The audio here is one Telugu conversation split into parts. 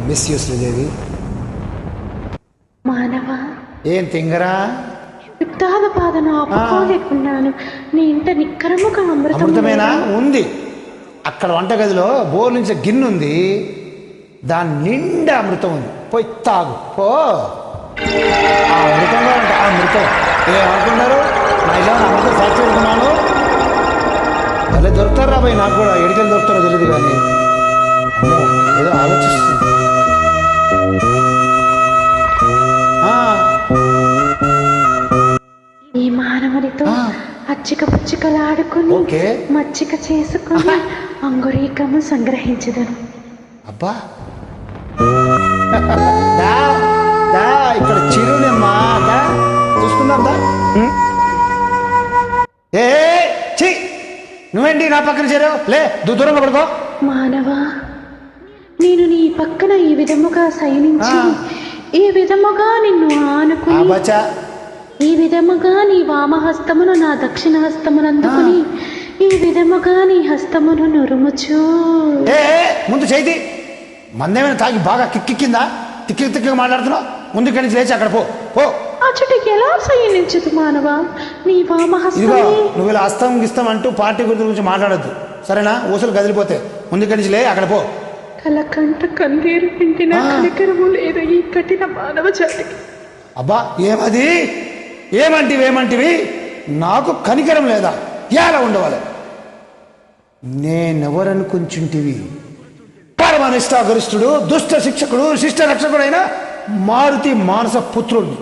ఐ మిస్ యూ శ్రీదేవి మానవ ఏం తింగరా? యుద్ధాల బాధను ఆపుకోలేకున్నాను. నీ ఇంట నిక్కరముగా అమృతం అమృతమేనా? ఉంది. అక్కడ వంటగదిలో బోర్ నుంచి గిన్నె ఉంది. దాని నిండా అమృతం ఉంది. పోయి తాగు. పో. ఆ అమృతంలో ఉంటా ఆ అమృతం. ఏమనుకున్నారు నా ఇలా అమృతం ఫ్యాక్టరీ అనుకున్నాను భలే దొరుకుతారు రాబాయి నాకు కూడా. ఎడికెళ్ళి దొరుకుతారో తెలియదు కానీ. ఆ. అచ్చిక పుచ్చికలాడుకుని. మచ్చిక చేసుకుని అంగురీకము సంగ్రహించదను అబ్బా ఇక్కడ చిరునమ్మా దా చూసుకుందాం దా ఉం? ఏ చి నువ్వేంటి నా పక్కన చేరావు లే దు- దూరంగా పడుకో మానవ నేను నీ పక్కన ఈ విధముగా సైనించి. ఈ విధముగా నిన్ను ఆనుకుని ఈ విధముగా నీ వామహస్తమును నా దక్షిణ హస్తమును అందుకుని ఈ విధముగా నీ హస్తమును నురుముచు. ఏ ముందు చేతి. మందేమైనా తాగి బాగా కిక్కిక్కిందా తిక్కి తిక్కి మాట్లాడుతున్నావు? నుంచి లేచి అక్కడ పో. పో. అచ్చటి ఎలా సైనించదు మానవ? నీ ఇదిగో వామహస్తమే నువ్వు ఇలా అస్తం గిస్తం అంటూ పార్టీ గురించి గురించి మాట్లాడొద్దు. సరేనా? ఊసలు కదిలిపోతే. ముందు నుంచి లే అక్కడ పో. కలకంట కందేరు పిండిన. కనికరము లేదు ఈ కఠిన మానవ జాతికి. అబ్బా ఏమది? ఏమంటివి ఏమంటివి? నాకు కనికరం లేదా? ఎలా ఉండవాలి? నేనెవరనుకుంచుంటివి పరమనిష్టాగరిష్ఠుడు దుష్ట శిక్షకుడు శిష్ట రక్షకుడైన మారుతి మానస పుత్రుడిని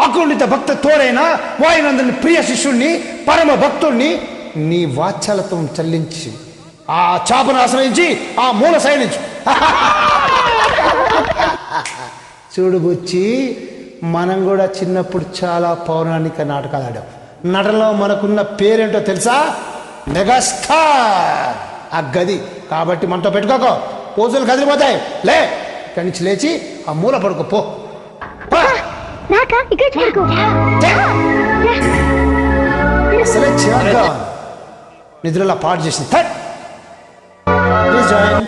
అకుండిత భక్త తోడైన వాయునందుని ప్రియ శిష్యుణ్ణి పరమ భక్తుణ్ణి నీ వాత్సలత్వం చెల్లించి ఆ చాపను ఆశ్రయించి ఆ మూల శయనించు. చూడు బుచ్చి మనం కూడా చిన్నప్పుడు చాలా పౌరాణిక నాటకాలు ఆడాం. నటనలో మనకున్న పేరేంటో తెలుసా? మెగాస్టార్! ఆ గది. కాబట్టి మనతో పెట్టుకోకో. పోజులు కదిలిపోతాయి. లే! ఇక్కడి నుంచి లేచి ఆ మూల పడుకో పో. అసలే. నిద్రలో పాటు చేసింది.